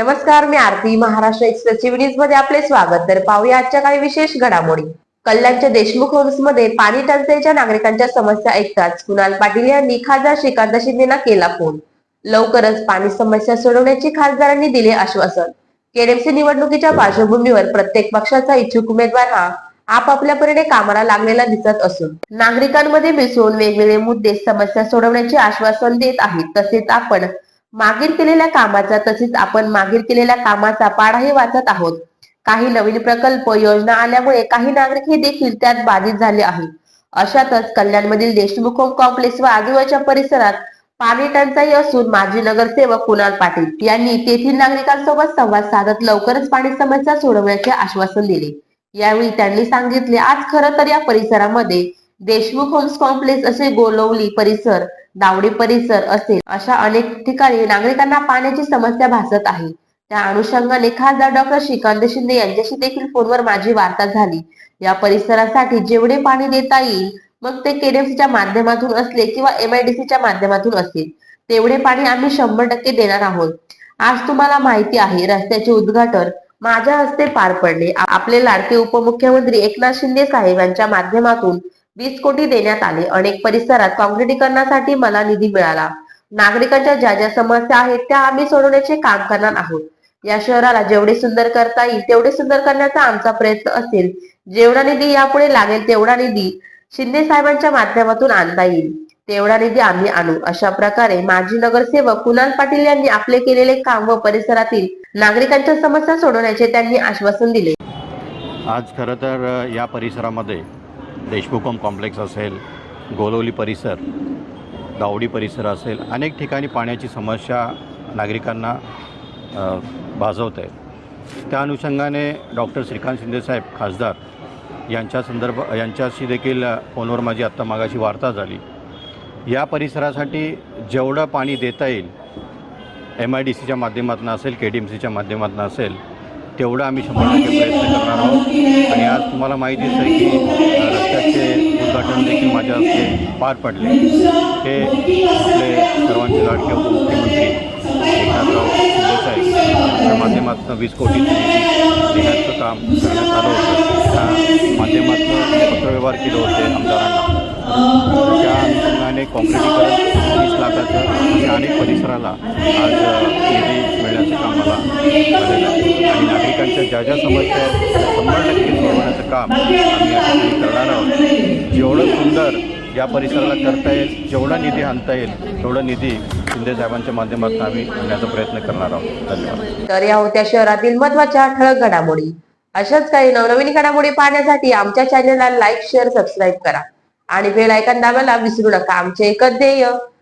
नमस्कार मी आरती महाराष्ट्र एक्सप्रेस न्यूजमध्ये आपले स्वागत. तर पाहूया आजच्या काही विशेष घडामोडी. कल्याणच्या देशमुख होम्समध्ये पाणी टंचाईच्या नागरिकांच्या समस्या ऐकताच कुणाल पाटील यांनी खासदार श्रीकांत शिंदेना केला फोन. लवकरच पाणी समस्या सोडवण्याची खासदारांनी दिले आश्वासन. केडेमसी निवडणुकीच्या पार्श्वभूमीवर प्रत्येक पक्षाचा इच्छुक उमेदवार हा आपापल्या परीने कामाला लागलेला दिसत असून नागरिकांमध्ये मिसळून वेगवेगळे मुद्दे समस्या सोडवण्याचे आश्वासन देत आहेत. तसेच आपण मागील केलेल्या कामाचा तसेच आपण मागील केलेल्या कामाचा पाडाही वाचत आहोत. काही नवीन प्रकल्प योजना आल्यामुळे काही नागरिक हे देखील त्यात बाधित झाले आहे अशातच कल्याणमधील देशमुख होम कॉम्प्लेक्स व आजूबाजूच्या परिसरात पाणी टंचाई असून माजी नगरसेवक कुणाल पाटील यांनी तेथील नागरिकांसोबत संवाद साधत लवकरच पाणी समस्या सोडवण्याचे आश्वासन दिले. यावेळी त्यांनी सांगितले आज खरं तर या परिसरामध्ये देशमुख होम्स कॉम्प्लेक्स असे गोलवली परिसर दावडी परिसर असेल अशा अनेक ठिकाणी नागरिकांना पाण्याची समस्या भासत आहे. त्या अनुषंगाने खासदार डॉक्टर श्रीकांत शिंदे यांच्याशी देखील फोनवर माझी वार्ता झाली. या परिसरासाठी जेवढे पाणी देता येईल मग ते केडीएफसीच्या माध्यमातून असले किंवा एमआयडीसीच्या माध्यमातून असेल तेवढे पाणी आम्ही शंभर टक्के देणार आहोत. आज तुम्हाला माहिती आहे रस्त्याचे उद्घाटन माझ्या हस्ते पार पडले. आपले लाडके उपमुख्यमंत्री एकनाथ शिंदे साहेब यांच्या माध्यमातून वीस कोटी देण्यात आले. अनेक परिसरात काँक्रिटीकरणासाठी मला निधी मिळाला. नागरिकांच्या ज्या ज्या समस्या आहेत त्या आम्ही सोडवण्याचे काम करणार आहोत. या शहराला जेवढे सुंदर करता येईल तेवढे सुंदर करण्याचा आमचा प्रयत्न असेल. जेवढा निधी यापुढे लागेल तेवढा निधी शिंदे साहेबांच्या माध्यमातून आणता येईल. तेवढा निधी आम्ही आणू. अशा प्रकारे माजी नगरसेवक कुणाल पाटील यांनी आपले केलेले काम व परिसरातील नागरिकांच्या समस्या सोडवण्याचे त्यांनी आश्वासन दिले. आज खरं तर या परिसरामध्ये देशमुखम कॉम्प्लेक्स असेल गोलवली परिसर दावडी परिसर असेल अनेक ठिकाणी पाण्याची समस्या नागरिकांना भाजवत आहे. त्या अनुषंगाने डॉक्टर श्रीकांत शिंदेसाहेब खासदार यांच्या संदर्भ यांच्याशी देखील फोनवर माझी आत्ता मागाशी वार्ता झाली. या परिसरासाठी जेवढं पाणी देता येईल एम आय डी सीच्या माध्यमातून असेल के डी एम सीच्या माध्यमातून असेल तेवढं आम्ही शंभर टक्के प्रयत्न करणार आहोत. आणि आज तुम्हाला माहितीच आहे की रस्त्याचे उद्घाटन देखील माझ्या हस्ते पार पडले. हे आपले सर्वांचे लाडके उपमुख्यमंत्री एकनाथराव देसाई यांच्या माध्यमातून वीस कोटी देण्याचं काम करण्यात आलं होतं. त्या माध्यमातून पत्रव्यवहार केले होते आमदारांना. त्या अनुषंगाने कॉन्क्रिटीकरण वीस लाखाचं अशा अनेक परिसराला आज निधी मिळण्याचं काम मला झालेलं आहे आणि नागरिकांच्या ज्या ज्या समस्या आहेत त्या शंभर टक्के सोडवण्याचं काम आम्ही या ठिकाणी करणार आहोत. जेवढं सुंदर या परिसराला करता येईल जेवढा निधी आणता येईल तेवढा निधी शिंदे साहेबांच्या माध्यमातून आम्ही आणण्याचा प्रयत्न करणार आहोत. धन्यवाद. तर या होत्या शहरातील महत्त्वाच्या ठळक घडामोडी. अशाच काही नवनवीन घडामोडी पाहण्यासाठी आमच्या चॅनलला लाईक शेअर सबस्क्राईब करा. आणि बेल ऐकन दाबायला विसरू नका. आमचे एकच ध्येय